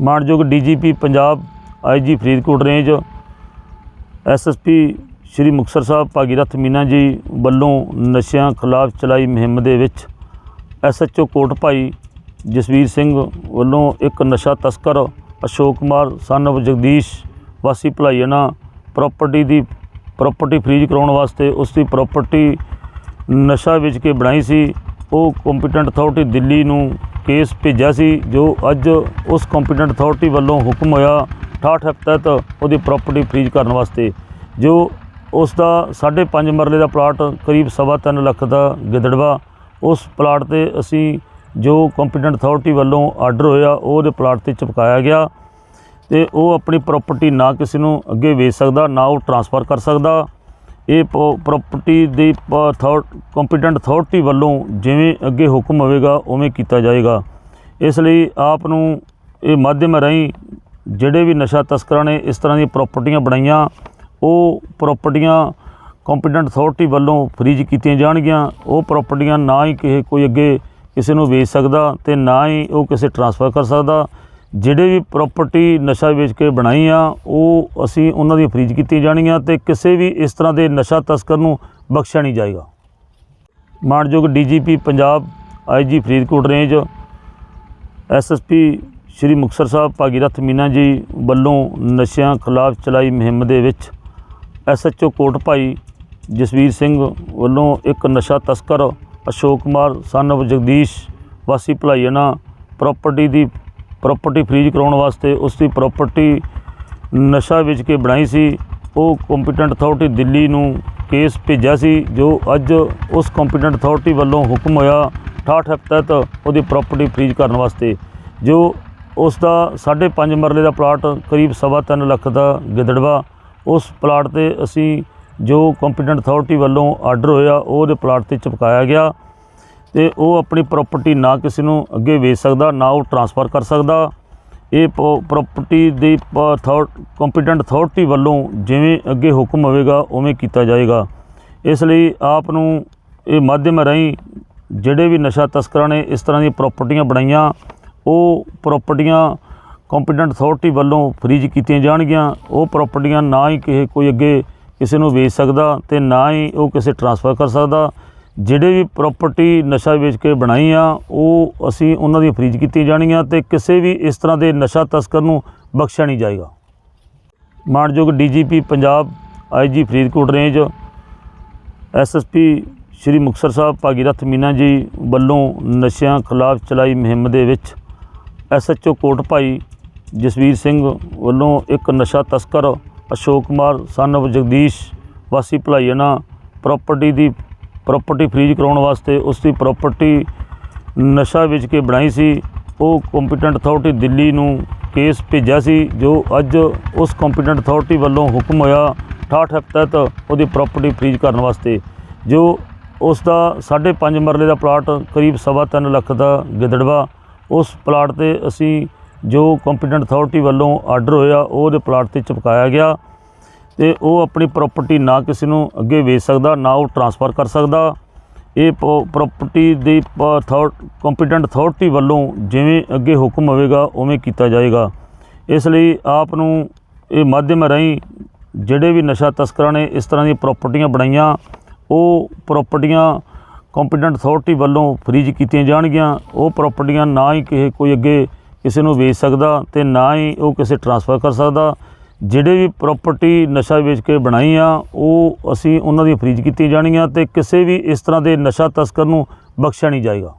ਮਾਨਯੋਗ DGP Punjab IG Faridkot range SSP Shri Muktsar Sahib, Bhagirath Meena ji ਵੱਲੋਂ ਨਸ਼ਿਆਂ ਖਿਲਾਫ ਚਲਾਈ ਮੁਹਿੰਮ ਦੇ ਵਿੱਚ ਐਸਐਚਓ ਕੋਟ ਭਾਈ ਜਸਵੀਰ ਸਿੰਘ ਵੱਲੋਂ ਇੱਕ ਨਸ਼ਾ ਤਸਕਰ ਅਸ਼ੋਕ ਕੁਮਾਰ, ਸਨ of ਜਗਦੀਸ਼ ਵਾਸੀ ਭਲਾਈਆਣਾ ਪ੍ਰਾਪਰਟੀ ਦੀ ਪ੍ਰਾਪਰਟੀ ਫਰੀਜ਼ ਕਰਾਉਣ ਵਾਸਤੇ ਉਸ ਦੀ ਪ੍ਰਾਪਰਟੀ ਨਸ਼ਾ ਵੇਚ ਕੇ ਬਣਾਈ ਸੀ। ਉਹ ਕੰਪੀਟੈਂਟ ਅਥਾਰਟੀ ਦਿੱਲੀ ਨੂੰ ਕੇਸ ਭੇਜਿਆ ਸੀ, ਜੋ ਅੱਜ ਉਸ ਕੰਪੀਟੈਂਟ ਅਥਾਰਟੀ ਵੱਲੋਂ ਹੁਕਮ ਹੋਇਆ 68 ਐਕਟ ਤਹਿਤ ਉਹਦੀ ਪ੍ਰਾਪਰਟੀ ਫਰੀਜ਼ ਕਰਨ ਵਾਸਤੇ, ਜੋ ਉਸ ਦਾ 5.5 ਮਰਲੇ ਦਾ ਪਲਾਟ ਕਰੀਬ ਸਵਾ ਤਿੰਨ ਲੱਖ ਦਾ ਗਿੱਦੜਵਾ, ਉਸ ਪਲਾਟ ਤੇ ਅਸੀਂ ਜੋ ਕੰਪੀਟੈਂਟ ਅਥਾਰਟੀ ਵੱਲੋਂ ਆਰਡਰ ਹੋਇਆ ਉਹ ਉਹਦੇ ਪਲਾਟ ਤੇ ਚਿਪਕਾਇਆ ਗਿਆ ਤੇ ਉਹ ਆਪਣੀ ਪ੍ਰਾਪਰਟੀ ਨਾ ਕਿਸੇ ਨੂੰ ਅੱਗੇ ਵੇਚ ਸਕਦਾ, ਨਾ ਉਹ ਟਰਾਂਸਫਰ ਕਰ ਸਕਦਾ। ਇਹ ਪ੍ਰਾਪਰਟੀ ਦੀ ਕੰਪੀਟੈਂਟ ਅਥਾਰਟੀ ਵੱਲੋਂ ਜਿਵੇਂ ਅੱਗੇ ਹੁਕਮ ਹੋਵੇਗਾ, ਉਵੇਂ ਕੀਤਾ ਜਾਏਗਾ। ਇਸ ਲਈ ਆਪ ਨੂੰ ਇਹ ਮਾਧਿਅਮ ਰਾਹੀਂ ਜਿਹੜੇ ਵੀ ਨਸ਼ਾ ਤਸਕਰਾਂ ਨੇ ਇਸ ਤਰ੍ਹਾਂ ਦੀਆਂ ਪ੍ਰਾਪਰਟੀਆਂ ਬਣਾਈਆਂ, ਉਹ ਪ੍ਰਾਪਰਟੀਆਂ ਕੰਪੀਟੈਂਟ ਅਥਾਰਟੀ ਵੱਲੋਂ ਫਰੀਜ਼ ਕੀਤੀਆਂ ਜਾਣਗੀਆਂ। ਉਹ ਪ੍ਰਾਪਰਟੀਆਂ ਨਾ ਹੀ ਕਿਸੇ, ਕੋਈ ਅੱਗੇ ਕਿਸੇ ਨੂੰ ਵੇਚ ਸਕਦਾ ਤੇ ਨਾ ਹੀ ਉਹ ਕਿਸੇ ਟਰਾਂਸਫਰ ਕਰ ਸਕਦਾ। ਜਿਹੜੇ ਵੀ ਪ੍ਰਾਪਰਟੀ ਨਸ਼ਾ ਵੇਚ ਕੇ ਬਣਾਈ ਆ, ਉਹ ਅਸੀਂ ਉਹਨਾਂ ਦੀ ਫਰੀਜ਼ ਕੀਤੀਆਂ ਜਾਣਗੀਆਂ ਤੇ ਕਿਸੇ ਵੀ ਇਸ ਤਰ੍ਹਾਂ ਦੇ ਨਸ਼ਾ ਤਸਕਰ ਨੂੰ ਬਖਸ਼ਿਆ ਨਹੀਂ ਜਾਏਗਾ। ਮਾਨਯੋਗ DGP Punjab IG Faridkot range, SSP Shri Muktsar Sahib, Bhagirath Meena ji ਵੱਲੋਂ ਨਸ਼ਿਆਂ ਖਿਲਾਫ ਚਲਾਈ ਮੁਹਿੰਮ ਦੇ ਵਿੱਚ ਐਸਐਚਓ ਕੋਟ ਭਾਈ ਜਸਵੀਰ ਸਿੰਘ ਵੱਲੋਂ ਇੱਕ ਨਸ਼ਾ ਤਸਕਰ ਅਸ਼ੋਕ ਕੁਮਾਰ, ਸਨ of ਜਗਦੀਸ਼ ਵਾਸੀ ਭਲਾਈਆਣਾ ਪ੍ਰਾਪਰਟੀ ਦੀ ਪ੍ਰਾਪਰਟੀ ਫਰੀਜ਼ ਕਰਾਉਣ ਵਾਸਤੇ ਉਸ ਦੀ ਪ੍ਰਾਪਰਟੀ ਨਸ਼ਾ ਵੇਚ ਕੇ ਬਣਾਈ ਸੀ। ਉਹ ਕੰਪੀਟੈਂਟ ਅਥਾਰਟੀ ਦਿੱਲੀ ਨੂੰ ਕੇਸ ਭੇਜਿਆ ਸੀ, ਜੋ ਅੱਜ ਉਸ ਕੰਪੀਟੈਂਟ ਅਥਾਰਟੀ ਵੱਲੋਂ ਹੁਕਮ ਹੋਇਆ 68 ਹਫ਼ਤੇ ਤਹਿਤ ਉਹਦੀ ਪ੍ਰਾਪਰਟੀ ਫਰੀਜ਼ ਕਰਨ ਵਾਸਤੇ, ਜੋ ਉਸ ਦਾ 5.5 ਮਰਲੇ ਦਾ ਪਲਾਟ ਕਰੀਬ ਸਵਾ ਤਿੰਨ ਲੱਖ ਦਾ ਗਿੱਦੜਵਾ, ਉਸ ਪਲਾਟ ਤੇ ਅਸੀਂ ਜੋ ਕੰਪੀਟੈਂਟ ਅਥਾਰਟੀ ਵੱਲੋਂ ਆਰਡਰ ਹੋਇਆ, ਉਹ ਉਹਦੇ ਪਲਾਟ ਤੇ ਚਿਪਕਾਇਆ ਗਿਆ। ਤੇ ਉਹ ਆਪਣੀ ਪ੍ਰਾਪਰਟੀ ਨਾ ਕਿਸੇ ਨੂੰ ਅੱਗੇ ਵੇਚ ਸਕਦਾ, ਨਾ ਉਹ ਟਰਾਂਸਫਰ ਕਰ ਸਕਦਾ। ਇਹ ਪ੍ਰਾਪਰਟੀ ਦੀ ਕੰਪੀਟੈਂਟ ਅਥਾਰਟੀ ਵੱਲੋਂ ਜਿਵੇਂ ਅੱਗੇ ਹੁਕਮ ਹੋਵੇਗਾ, ਉਵੇਂ ਕੀਤਾ ਜਾਏਗਾ। ਇਸ ਲਈ ਆਪ ਨੂੰ ਇਹ ਮਾਧਿਅਮ ਰਾਹੀਂ ਜਿਹੜੇ ਵੀ ਨਸ਼ਾ ਤਸਕਰਾਂ ਨੇ ਇਸ ਤਰ੍ਹਾਂ ਦੀਆਂ ਪ੍ਰਾਪਰਟੀਆਂ ਬਣਾਈਆਂ, ਉਹ ਪ੍ਰਾਪਰਟੀਆਂ ਕੰਪੀਟੈਂਟ ਅਥਾਰਟੀ ਵੱਲੋਂ ਫਰੀਜ਼ ਕੀਤੀਆਂ ਜਾਣਗੀਆਂ। ਉਹ ਪ੍ਰਾਪਰਟੀਆਂ ਨਾ ਹੀ ਕਿਸੇ ਕੋਈ ਅੱਗੇ ਕਿਸੇ ਨੂੰ ਵੇਚ ਸਕਦਾ ਤੇ ਨਾ ਹੀ ਉਹ ਕਿਸੇ ਟਰਾਂਸਫਰ ਕਰ ਸਕਦਾ। ਜਿਹੜੇ ਵੀ ਪ੍ਰਾਪਰਟੀ ਨਸ਼ਾ ਵੇਚ ਕੇ ਬਣਾਈ ਆ, ਉਹ ਅਸੀਂ ਉਹਨਾਂ ਦੀ ਫਰੀਜ਼ ਕੀਤੀ ਆ ਤੇ ਕਿਸੇ ਵੀ ਇਸ ਤਰ੍ਹਾਂ ਦੇ ਨਸ਼ਾ ਤਸਕਰ ਨੂੰ ਬਖਸ਼ਿਆ ਨਹੀਂ ਜਾਏਗਾ। ਮਾਨਯੋਗ DGP Punjab IG Faridkot range SSP Shri Muktsar Sahib Bhagirath Meena ji ਵੱਲੋਂ ਨਸ਼ਿਆਂ ਖਿਲਾਫ ਚਲਾਈ ਮੁਹਿੰਮ ਦੇ ਵਿੱਚ ਐਸਐਚਓ ਕੋਟ ਭਾਈ ਜਸਵੀਰ ਸਿੰਘ ਵੱਲੋਂ ਇੱਕ ਨਸ਼ਾ ਤਸਕਰ ਅਸ਼ੋਕ ਕੁਮਾਰ ਸਨ of ਜਗਦੀਸ਼ ਵਾਸੀ ਭਲਾਈਆਣਾ ਪ੍ਰਾਪਰਟੀ ਦੀ ਪ੍ਰਾਪਰਟੀ ਫਰੀਜ਼ ਕਰਾਉਣ ਵਾਸਤੇ ਉਸ ਦੀ ਪ੍ਰਾਪਰਟੀ ਨਸ਼ਾ ਵੇਚ ਕੇ ਬਣਾਈ ਸੀ। ਉਹ ਕੰਪੀਟੈਂਟ ਅਥਾਰਟੀ ਦਿੱਲੀ ਨੂੰ ਕੇਸ ਭੇਜਿਆ ਸੀ, ਜੋ ਅੱਜ ਉਸ ਕੰਪੀਟੈਂਟ ਅਥਾਰਟੀ ਵੱਲੋਂ ਹੁਕਮ ਹੋਇਆ 68 ਹਫ਼ਤੇ ਤਹਿਤ ਉਹਦੀ ਪ੍ਰਾਪਰਟੀ ਫਰੀਜ਼ ਕਰਨ ਵਾਸਤੇ, ਜੋ ਉਸ ਦਾ 5.5 ਮਰਲੇ ਦਾ ਪਲਾਟ ਕਰੀਬ ਸਵਾ ਤਿੰਨ ਲੱਖ ਦਾ ਗਿੱਦੜਵਾ, ਉਸ ਪਲਾਟ ਤੇ ਅਸੀਂ ਜੋ ਕੰਪੀਟੈਂਟ ਅਥਾਰਟੀ ਵੱਲੋਂ ਆਰਡਰ ਹੋਇਆ, ਉਹਦੇ ਪਲਾਟ ਤੇ ਚਿਪਕਾਇਆ ਗਿਆ। ਤੇ ਉਹ ਆਪਣੀ ਪ੍ਰਾਪਰਟੀ ਨਾ ਕਿਸੇ ਨੂੰ ਅੱਗੇ ਵੇਚ ਸਕਦਾ, ਨਾ ਉਹ ਟਰਾਂਸਫਰ ਕਰ ਸਕਦਾ। ਇਹ ਪ੍ਰਾਪਰਟੀ ਦੀ ਕੰਪੀਟੈਂਟ ਅਥਾਰਟੀ ਵੱਲੋਂ ਜਿਵੇਂ ਅੱਗੇ ਹੁਕਮ ਹੋਵੇਗਾ, ਉਵੇਂ ਕੀਤਾ ਜਾਏਗਾ। ਇਸ ਲਈ ਆਪ ਨੂੰ ਇਹ ਮਾਧਿਅਮ ਰਾਹੀਂ ਜਿਹੜੇ ਵੀ ਨਸ਼ਾ ਤਸਕਰਾਂ ਨੇ ਇਸ ਤਰ੍ਹਾਂ ਦੀਆਂ ਪ੍ਰਾਪਰਟੀਆਂ ਬਣਾਈਆਂ, ਉਹ ਪ੍ਰਾਪਰਟੀਆਂ ਕੰਪੀਟੈਂਟ ਅਥਾਰਟੀ ਵੱਲੋਂ ਫਰੀਜ਼ ਕੀਤੀਆਂ ਜਾਣਗੀਆਂ। ਉਹ ਪ੍ਰਾਪਰਟੀਆਂ ਨਾ ਹੀ ਕਿਸੇ, ਕੋਈ ਅੱਗੇ ਕਿਸੇ ਨੂੰ ਵੇਚ ਸਕਦਾ ਤੇ ਨਾ ਹੀ ਉਹ ਕਿਸੇ ਟਰਾਂਸਫਰ ਕਰ ਸਕਦਾ। ਜਿਹੜੇ ਵੀ ਪ੍ਰਾਪਰਟੀ ਨਸ਼ਾ ਵੇਚ ਕੇ ਬਣਾਈ ਆ, ਉਹ ਅਸੀਂ ਉਹਨਾਂ ਦੀ ਫਰੀਜ਼ ਕੀਤੀ ਆ ਤੇ ਕਿਸੇ ਵੀ ਇਸ ਤਰ੍ਹਾਂ ਦੇ ਨਸ਼ਾ ਤਸਕਰ ਨੂੰ ਬਖਸ਼ਿਆ ਨਹੀਂ ਜਾਏਗਾ।